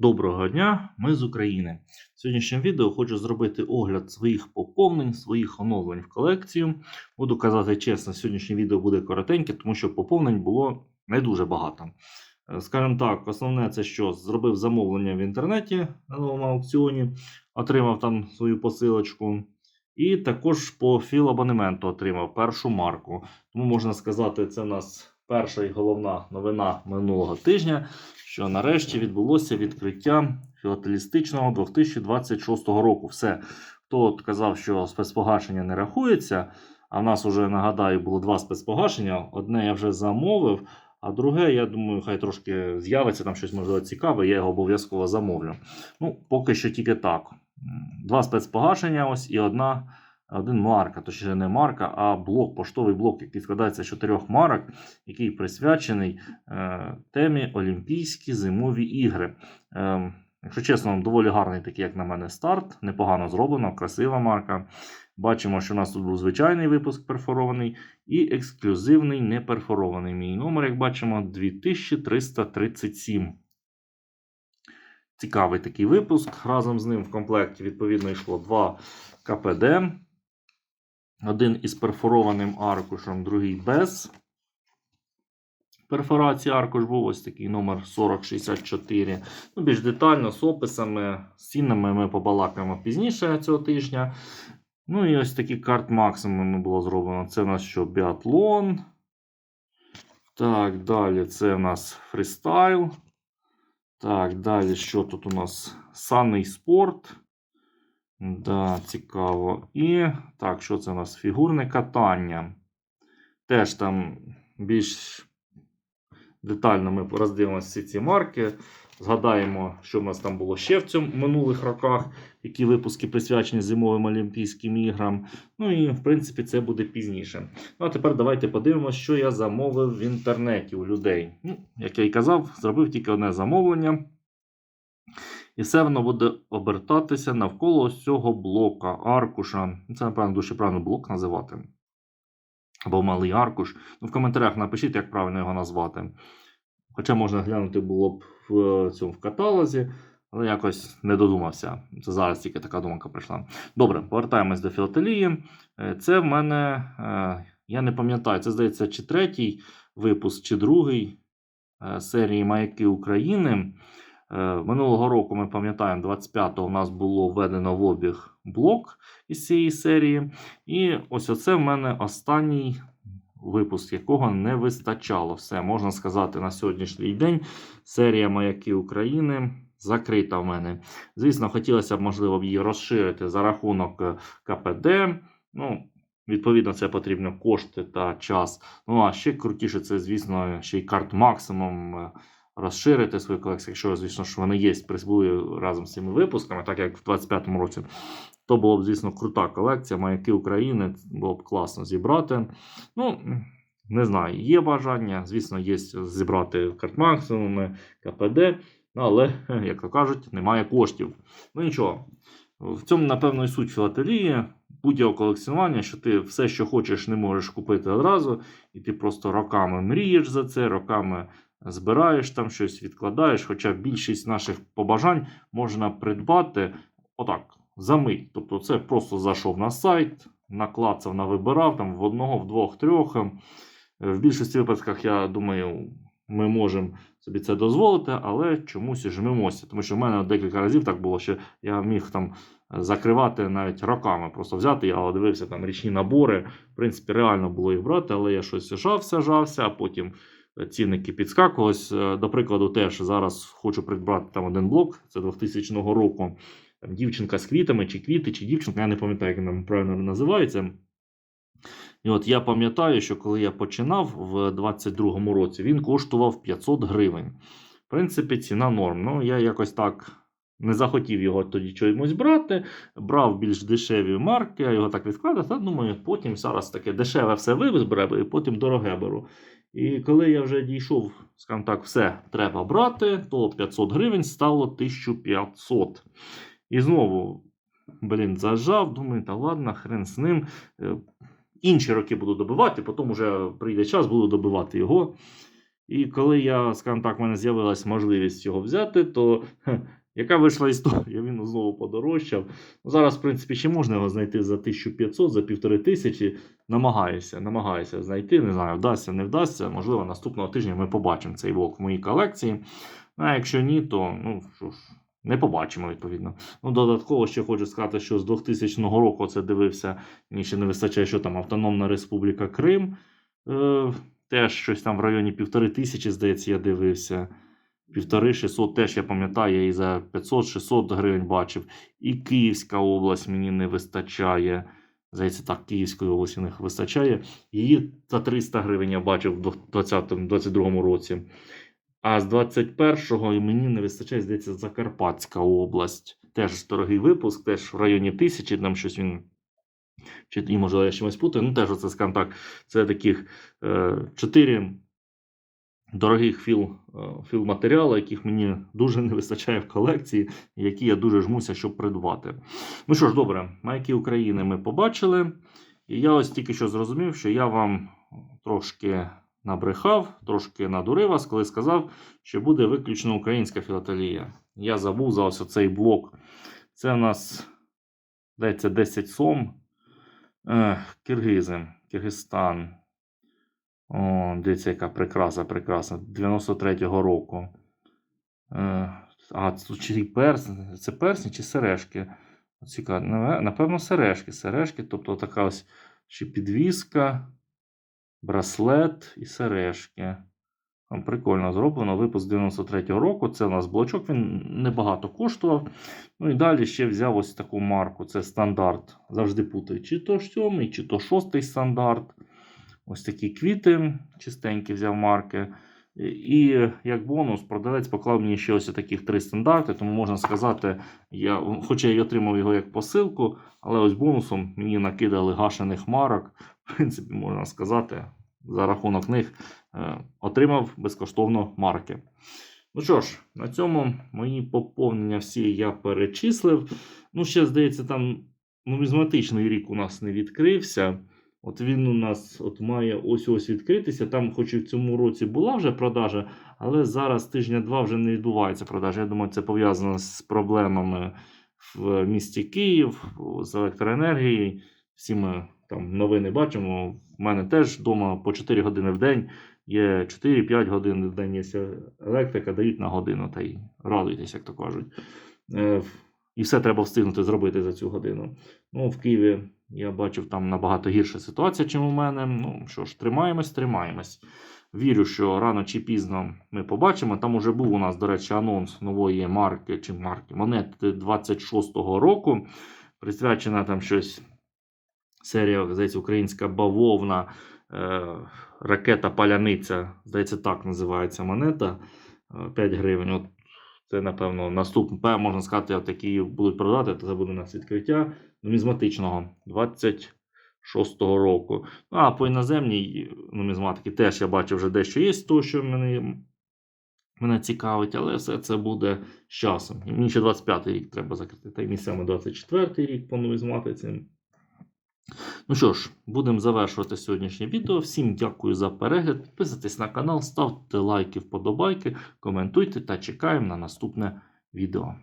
Доброго дня, ми з України. В сьогоднішньому відео хочу зробити огляд своїх поповнень, своїх оновлень в колекцію. Буду казати чесно, сьогоднішнє відео буде коротеньке, тому що поповнень було не дуже багато. Е, Скажімо так, основне це що зробив замовлення в інтернеті на новому аукціоні, отримав там свою посилочку. І також по філабонементу отримав першу марку. Тому можна сказати, це в нас перша і головна новина минулого тижня що нарешті відбулося відкриття філателістичного 2026 року. Все, хто казав, що спецпогашення не рахується, а в нас вже нагадаю було два спецпогашення. Одне я вже замовив, а друге, я думаю, хай трошки з'явиться там щось можливо цікаве, я його обов'язково замовлю. Ну, поки що тільки так. Два спецпогашення, ось і одна. Один марка, точніше не марка, а блок, поштовий блок, який складається з чотирьох марок, який присвячений е, темі Олімпійські зимові ігри. Е, якщо чесно, доволі гарний такий, як на мене, старт. Непогано зроблено, красива марка. Бачимо, що у нас тут був звичайний випуск перфорований і ексклюзивний неперфорований. Мій номер, як бачимо, 2337. Цікавий такий випуск. Разом з ним в комплекті, відповідно, йшло два КПД. Один із перфорованим аркушем, другий без. Перфорації аркуш був ось такий номер 4064. Ну, більш детально з описами, з цінами ми побалакаємо пізніше цього тижня. Ну і ось такі карт максимум було зроблено. Це у нас що біатлон. Так, далі це у нас фрістайл. Так, далі що тут у нас? Санний спорт. Да, цікаво. І так, що це у нас? Фігурне катання. Теж там більш детально ми роздивимося всі ці марки. Згадаємо, що в нас там було ще в цьому минулих роках, які випуски присвячені зимовим Олімпійським іграм. Ну і в принципі це буде пізніше. Ну а тепер давайте подивимося, що я замовив в інтернеті у людей. Ну, як я і казав, зробив тільки одне замовлення. І все воно буде обертатися навколо ось цього блока, аркуша. Це, напевно, дуже правильно блок називати. Або малий аркуш. Ну, в коментарях напишіть, як правильно його назвати. Хоча можна глянути було б в цьому в каталозі, але якось не додумався. Це зараз тільки така думка прийшла. Добре, повертаємось до філателії. Е, Це в мене, е, я не пам'ятаю, це здається, чи третій випуск, чи другий е, серії Маяки України. Е, Минулого року ми пам'ятаємо, 25-го у нас було введено в обіг блок із цієї серії. І ось оце в мене останній випуск, якого не вистачало. Все, можна сказати, на сьогоднішній день серія Маяки України закрита в мене. Звісно, хотілося б, можливо, її розширити за рахунок е, КПД. Ну, Відповідно, це потрібно кошти та час. Ну, а ще крутіше, це, звісно, ще й карт максимум е, розширити свою колекцію, якщо, звісно, що вони є, прибули разом з цими випусками, так як в 25-му році. То було б, звісно, крута колекція. Маяки України було б класно зібрати. Ну, не знаю, є бажання. Звісно, є зібрати карт максимуми, КПД, але, як то кажуть, немає коштів. Ну нічого. В цьому, напевно, і суть філателії. Будь-якого колекціонування, що ти все, що хочеш, не можеш купити одразу, і ти просто роками мрієш за це, роками збираєш там щось, відкладаєш. Хоча більшість наших побажань можна придбати отак, за мить. Тобто, це просто зайшов на сайт, наклацав, навибирав там в одного, в двох, трьох. Е, В більшості випадках, я думаю, ми можемо собі це дозволити, але чомусь жмемося. Тому що в мене декілька разів так було, що я міг там закривати навіть роками. Просто взяти, я дивився там річні набори. В принципі, реально було їх брати, але я щось жався, жався, а потім цінники підскакувались. Е, До прикладу, теж зараз хочу придбати там один блок, це 2000 року. Там дівчинка з квітами, чи квіти, чи дівчинка, я не пам'ятаю, як вона правильно називається. І от я пам'ятаю, що коли я починав в 22-му році, він коштував 500 гривень. В принципі, ціна норм. Ну, я якось так не захотів його тоді чомусь брати. Брав більш дешеві марки, я його так відкладав, та думаю, потім зараз таке дешеве все виберу, і потім дороге беру. І коли я вже дійшов, скажімо так, все треба брати, то 500 гривень стало 1500. І знову, блін, зажав, думаю, та ладно, хрен з ним. Е, Інші роки буду добивати, потім вже прийде час, буду добивати його. І коли я, скажімо так, в мене з'явилась можливість його взяти, то яка вийшла історія, він знову подорожчав. Ну, Зараз, в принципі, ще можна його знайти за 1500, за 1500. Намагаюся, намагаюся знайти. Не знаю, вдасться, не вдасться. Можливо, наступного тижня ми побачимо цей вок в моїй колекції. А якщо ні, то ну що ж, не побачимо, відповідно. Ну, додатково ще хочу сказати, що з 2000 року це дивився. Мені ще не вистачає, що там Автономна Республіка Крим. Е, теж щось там в районі півтори тисячі, здається, я дивився. Півтори 600 теж я пам'ятаю, я і за 500-600 гривень бачив. І Київська область мені не вистачає. Здається, так, Київської області не вистачає. Її за 300 гривень я бачив в 2020-2022 році. А з 21-го і мені не вистачає, здається, Закарпатська область. Теж дорогий випуск, теж в районі тисячі, там щось він. Чи і може я чимось путаю. Ну, теж оце, скажімо так, це таких е, чотири дорогих філ, е, філ-матеріали, яких мені дуже не вистачає в колекції, які я дуже жмуся, щоб придбати. Ну що ж, добре, майки України ми побачили. І я ось тільки що зрозумів, що я вам трошки набрехав, трошки надурив вас, коли сказав, що буде виключно українська філателія. Я забув за ось цей блок. Це у нас здається 10 сом. Киргизи, Киргизстан. О, дивіться, яка прикраса, прекрасна. 93-го року. Е, а, чи персні, це персні чи сережки? Цікаво. Напевно, сережки. Сережки, тобто така ось ще підвіска, браслет і сережки. Прикольно зроблено. Випуск 93-го року. Це у нас блочок, він небагато коштував. Ну і далі ще взяв ось таку марку. Це стандарт. Завжди путаю, чи то сьомий, чи то шостий стандарт. Ось такі квіти чистенькі взяв марки. І як бонус, продавець поклав мені ще ось таких три стандарти, тому можна сказати, я, хоча я отримав його як посилку, але ось бонусом мені накидали гашених марок. В принципі, можна сказати, за рахунок них е, отримав безкоштовно марки. Ну що ж, на цьому мої поповнення всі я перечислив. Ну, ще, здається, там нумізматичний рік у нас не відкрився. От він у нас от має ось ось відкритися. Там, хоч і в цьому році була вже продажа, але зараз тижня-два вже не відбувається продажа. Я думаю, це пов'язано з проблемами в місті Київ з електроенергією. Всі ми там новини бачимо. У мене теж вдома по 4 години в день є 4-5 годин в день є електрика, дають на годину та й радуйтесь, як то кажуть. Е, І все треба встигнути зробити за цю годину. Ну, в Києві я бачив там набагато гірша ситуація, ніж у мене. Ну що ж, тримаємось, тримаємось. Вірю, що рано чи пізно ми побачимо. Там уже був у нас, до речі, анонс нової марки чи марки монети 26-го року. Присвячена там щось серія, здається, українська бавовна, е, ракета Паляниця. Здається, так називається монета. е, 5 гривень. От це, напевно, наступне, можна сказати, от які будуть продати, це буде у нас відкриття нумізматичного 26-го року. Ну, а по іноземній нумізматики теж я бачу вже дещо є того, що мене, мене цікавить, але все це буде з часом. Мені ще 25-й рік треба закрити, та й місцями 24-й рік по нумізматиці. Ну що ж, будемо завершувати сьогоднішнє відео. Всім дякую за перегляд. Підписуйтесь на канал, ставте лайки, вподобайки, коментуйте та чекаємо на наступне відео.